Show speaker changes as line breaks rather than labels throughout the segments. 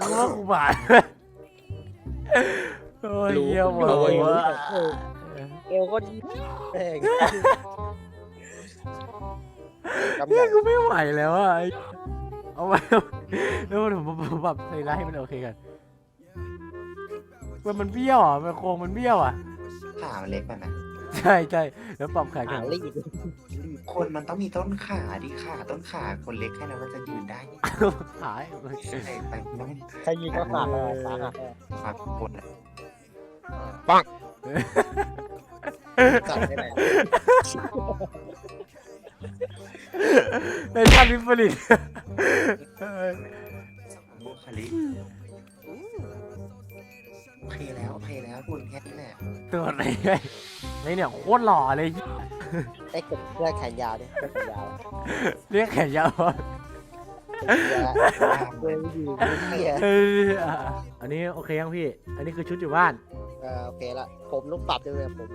กูว่ากูบาดโอ้ย
รู้
เยี่ยม
รู้
ว่ะ
รู้
ว่า
เอวก็ดีแม่งกำ
เฮ้
ยั
ย
น
กูไม่ไหวแล้วอะไอ้เอาไว้แล้วมันผมผมแบบใส่ร้ายให้มันโอเคกันมันมันเบี้ยวอะมันโครงมันเบี้ยวอะ
ขามันเล็กไปไหม
ใช่ใช่แล้วปรับแขนกั
หานลีด
คนมันต้องมีต้นขาดิขาต้นขาคนเล็กแค่นั้นมันจะยืนได้
หาย
ใช่ไปน้อง
ใครยิงก็ขาดเลยสาหัสเลย
ขาบนอะ
จัดได้ไหน
ในท่านวิปริต
บุคลิกโอเคแล้วโอเคแล้วคุณแค่นี้แหละ
ตัวไหนไงไอ้เนี่ยโคตรหล่อเลย
ไอ้กดเสื้อแขนยาวเนี่ยเสื้อแขนยาว
เรียกแขนยาว
เสื้อเสื้อไม่ดีเหี้ย
เอออะอันนี้โอเคยังพี่ อันนี้คือชุดอยู่บ้าน
เออโอเคละผมต้องปรับด้วยเลยผม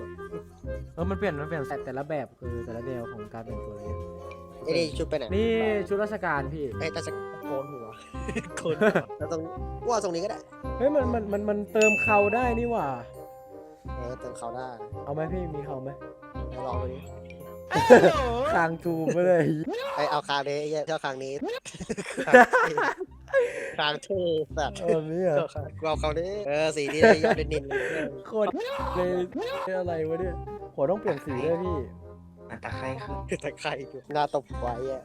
เออมันเปลี่ยนมันเปลี่ยนแต่ละแบบคือแต่ละแนวของการเป็นตัวเลย
ไอ้นี่ชุดไปไหน
นี่ชุดราชการพี่
ไอ้ตาจะโกนหัวโกนหัวแล้วตรงว่าตรงนี้ก็ได้
เฮ้ยมันมันมันมันเติมเขาได้นี่หว่า
เออเติมเขาได้
เอาไหมพี่มีเขาไหม
ลองดูดิ
คางทูไปเลย
ไอเอาคางนี้ไอ้เหี้ยเจ้าคางนี้คางเท่สัตว์
เออนี่อะ
กูเอาเขานี้เออสีนี้เลยยอดนิน
โคตรเลยนี่อะไรวะเนี่ยหัวต้องเปลี่ยนสีด้วยพี่
มันตะไคร่ขึ้น
ๆแต่ใครอยู่หน้าตบไว้อะ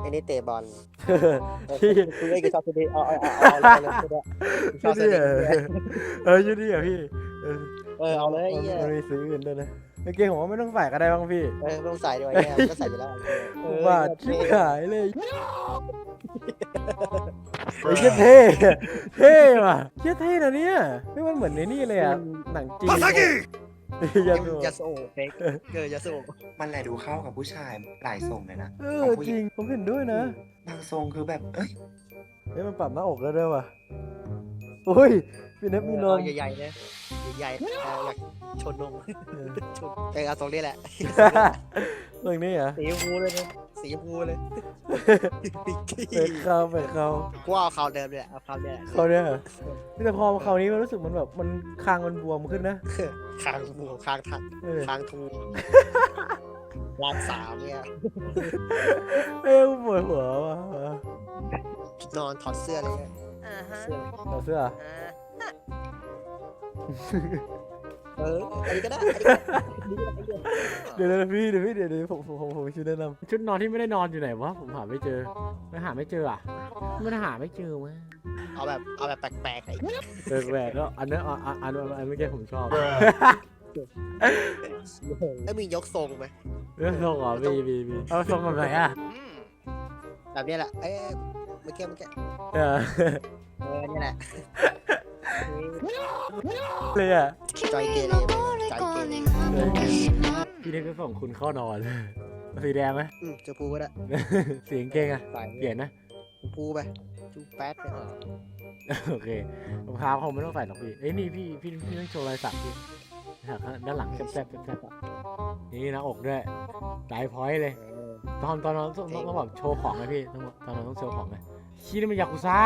ไอ้นี่เตะบอล
พี่
คือไอ้กูชอบตัวนี้เอาเอาเอาเอาเลยเลยเลยชอบ
ชุด
ตัว
นี้
นี้
อะเออชุดนี้อะพี่ เออ
เออเอาเลยไอ้เหี้ย
มันมีสีอื่นด้วยนะกางเกงผมว่าไม่ต้องใส่ก็ได้บ้างพี่
เออต้องใส่ด้วยเนี่ยก็ใส่อยู่แล้วเออ บา
ดชิบหายเลยไอ้เหี้ยเท่เท่ว่ะเหี้ยเท่นะเนี่ยไม่มันเหมือนในนี่เลยอะหนังจีนยั
ยาน
โด
ยาสูบเฟกเออยาสูบ
มันแหละดูเข้ากับผู้ชายหลายทรงเลยนะ
เออจริงผมเห็นด้วยนะ
บางทรงคือแบบเอ้ย
เฮ้ยมันปรับหน้าอกแล้วด้วยว่ะโอ้ยพี่เน็บมีนม
ใหญ่ๆนะใหญ่ๆอยากชนนมชนเออเอาตรงนี้แหละ
เรื่องนี้เหรอ
สีชมพูเลยนะสีชมพูเลย
เป็นเขาเป็นเขา
กูเอาเขาเดิมเลยเอาเขาเนี่ย
เขาเนี่ยเหรอแต่พอเขานี้มันรู้สึกมันแบบมันคางมันบวมขึ้นนะ
คางบูคางทัก
เออ
คางทูลานสามเนี่ย
เอ้ยปวดหัวว่ะ
นอนถอดเสื้อเลยเนี่ย เสื้อ
เอาเสื้อ
เอออันนี้ก็ได้อันนี้ก็ได้อันนี้ก็ได้
เดี๋ยวเดี๋ยวพี่เดี๋ยวพี่เดี๋ยวเดี๋ยวผมผมผมผมมีชุดแนะนำชุดนอนที่ไม่ได้นอนอยู่ไหนวะผมหาไม่เจอไม่หาไม่เจออะมันหาไม่เจอวะ
เอาแบบเอาแบบแปลกๆไอ้
แปลกๆก็อันนั้นอันอันอันอันเมื่อกี้ผมชอบ
แล้วมียกทรงไหม
เรื่องทรงเหรอมีมีมีเอาทรงแบบไหนอะ
แบบนี้แหละเอ้ย เมื่อกี้เมื่อกี้
เออ
เออนี่แหละ
เลยอะ
ใจเกเรใจเกเร
พี่นี่ก็ส่งคุณเข้านอน สีแดงไหม
อืมจะพูก็ได้
สีกางเกงอะ
ใส่
เปลี่ยนนะ
พูไปจูแป๊ดเนี่ย
โอเครองเท้าคงไม่ต้องใส่หรอกพี่เอ้ยนี่พี่พี่พี่ต้องโชว์รอยสักพี่สักด้านหลังแซ่บๆแซ่บๆอะนี่หนะอกด้วยไดพอยต์เลย
เออ
ตอนตอนเราต้องต้องต้องแบบโชว์ของไงพี่ต้องตอนเราต้องโชว์ของไงชี้นี่มันยากุซ่า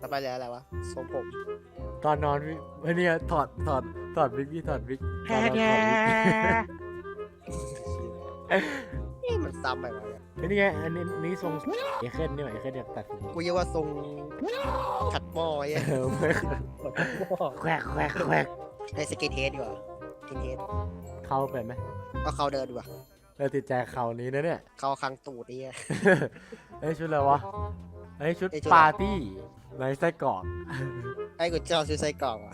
ต่อไปเลยอะไรวะทรงผม
ตอนนอนพี่เฮ้ยเนี่ยถอดถอดถอดวิกพี่ถอดวิกตอนนอนถอดวิก
นี่มันซ้ำไปวะเนี่ย
เฮ้ยนี่ไงอันนี้นี่ทรงเอเคิลนี่หว่าเอเคิลเนี่ยตัดผม
กูเรียกว่าทรงขัดหม้อไอ้
เออไม่
ขัดหม้อ
แควกแควกแควก
ไอ้สกินเฮดดีกว่าสกินเฮด
เข้าไปไหม
ก็เขาเดินดีกว่า
เราติดใจเขานี้นะเนี่ย
เขาคางตูดไอ้เหี้ย
เอ้ยชุดอะไรวะเอ้ยชุด
เอ้ยชุดอะไร
ปาร์ตี้ในไส้กรอก
ไอ้กูเจ้าซื้อไส้กรอกอะ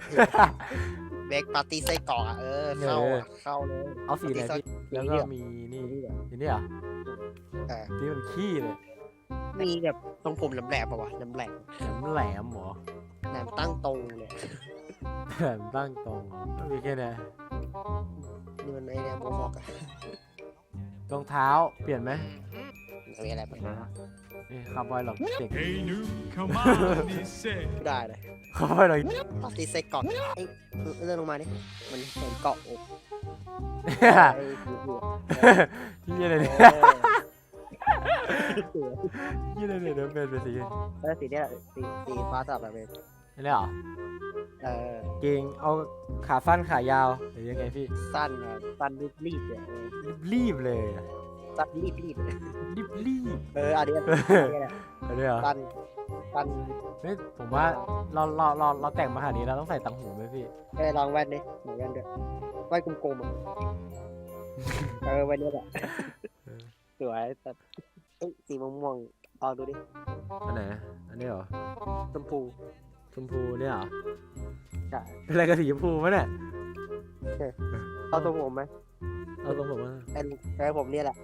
เบรกปาร์ตี้ไส้กรอกอะเออเข้าอะเข้าเลย
เอาสีไหน
ปาร์
พี่
ตี้
แล้วก็มีนี่อันนี้เหรอ
เออ
ที่มันขี้เลย
มีแบบทรงผมแหลมๆป่าวะแหลม
แหลมแหลมเหรอ
ๆแหลมตั้งตรงเลย
แหลมตั้งตรงเหรอมีแค่เนี้ย
นี่มันไอ้เนี่ยโมฮอคอะ
รองเท้าเปลี่ยนไหม
อะไรอะไรแบบนี้
นี่คาร์บอยหรอกเด็ก
Hey, new, come on, he said.
ไม่ได้เลย
คาร์บอยหรอก
ปาร์ตี้ไส้กรอกไอ้เลื่อนลงมานี่มันเห็นเกาะอก
เนี่ย
ไอ้ผิว
ที่อะไร
ๆ
เนี่ย
เออ
ยี่เลยเนี่ยเดี๋ยวเป็นเป็นสี
เออสีเนี้ยสีสีฟ้าสับแบบเป็น
อันนี้เหรอ
เออ
เกงเอาขาสั้นขายาวหรือยังไงพี่
สั้นอะสั้นรีบรีบเนี่ยเออ
รีบเลยอะ
สั้นรีบรีบ
รีบรีบ
เอออันนี้อันนี้แหละ
อันนี้เหรอ
สั้นสั้น
เฮ้ยผมว่าเราเราเราเราแต่งมาขนาดนี้เราต้องใส่ตังหูไหมพี่
เออลองแว่นดิหนูแว่นด้วยแว่นกลมๆอะเออแว่นเนี้ยแหละสวยแต่เอ้ยสีม่วงๆลองดูดิ
อันไหนอันนี้เหรอ
ชมพู
ชมพูเนี่ยเหรอ
ใช่
เป็นอะไรกับสีชมพูมะเนี่ย
เอาตรงผมไหม
เอาตรงผมมา
ไอ้ไอ้ผมเนี่ยแหละ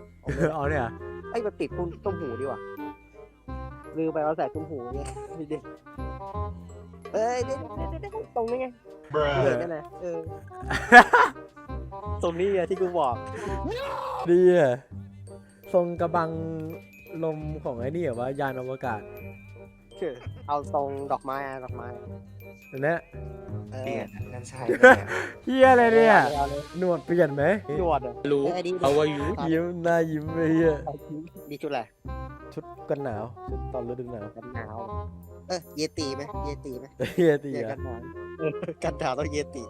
เอาเนี่ยเหรอ
ไอ้ยมันติดตุ้มตุ้มหูดีกว่าลืมไปว่าใส่ตุ้มหูเนี่ยนี่ดิเอ้ยเดี๋ยวเดี๋ยวเดี๋ยวเดี๋ยวตรงนี้ไงเห็นนั่นแหละเออตรงนี้ไงที่กูบอก
ดีอะทรงกระบังลมของไอ้นี่เหรอวะยานอวกาศ
คือ เอาตรงดอกไม้อะดอกไม้
อันเนี้ย
เออ
เปลี่ยนนั่นใช่เลยอะ
เฮียอะไรเนี่ย
เอาเลย
หนวดเปลี่ยนไหม
หนวดอะ
Hello,
ไอ้นี่
how are you?
ยิ้มหน้ายิ้มไปเฮีย
ดีจุดอะไร
ชุดกันหนาวชุดตอนฤดูหนาว
กันหนาวเออเยตีไหมเยตีไหม
เฮียตี
เย
อะ
กันหนาวเออกันหนาวต้องเยตี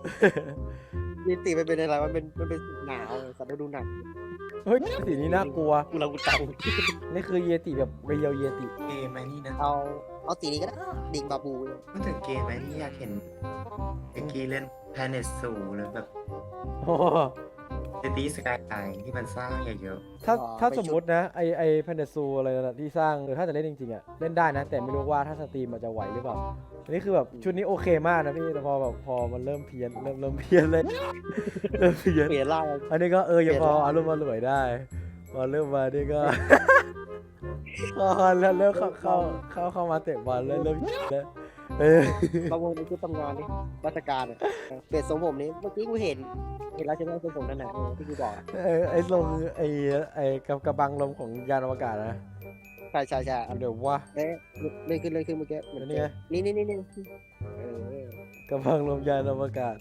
เยตีมันเป็นอะไรมันเป็นมันเป็นหนาวสัตว์ฤดูหนาว
เฮ้ยสีนี้น่ากลัว
กูเรากูตัง
นี่คือเยติแบบเรียวเยติ
เกมไอ้นี่นะ
เอา เอาสีนี้ก็ได้ดิงบาบูเลย
พูดถึงเกมไอ้นี่อยากเห็นเอ็กกี้เล่น Planet Zoo แล้วแบบ
โอ้โห
City Skyline ที่มันสร้างเยอะ
ถ้าถ้าสมมตินะไอไอแพนเดซูอะไรนะที่สร้างเออถ้าจะเล่นจริงๆอะเล่นได้นะ แต่ไม่รู้ว่าถ้าสตรีมมันจะไหวหรือเปล่าอันนี้คือแบบชุดนี้โอเคมากนะพี่แต่พอแบบพอมันเริ่มเพี้ยนเริ่มเริ่มเพี้ยนเลย เริ่มเพี้ยน
เปลี่ยนร่าง
อันนี้ก็เออยังพอ
เปลี่ยนแล้ว
อารมณ์มารวยได้พอเริ่มมานี่ก็ พอแล้วเริ่มเข้าเข้าเข้าเข้ามาเตะบอลแล้วเริ่มแล้วเออบา
งวงนี่คือตำนานนี่ราชการอะเปลี่ยนทรงผมนี้เมื่อกี้กูเห็น เห็นแล้วใช่ไหมทรงผมนั่นน่ะเออที่กูบอกอะ
เออไอ้ทรงไอ้ไอ้กระกระบังลมของยานอวกาศนะ
ใช่ใช่ใช่
เดี๋ยวว่า
เอ๊ะเลื่อนขึ้นเลื่อนขึ้นเมื่อกี้เหมือน
นี่ไง
นี่นี่นี่นี่เออก
ระบังลมยานอวกาศ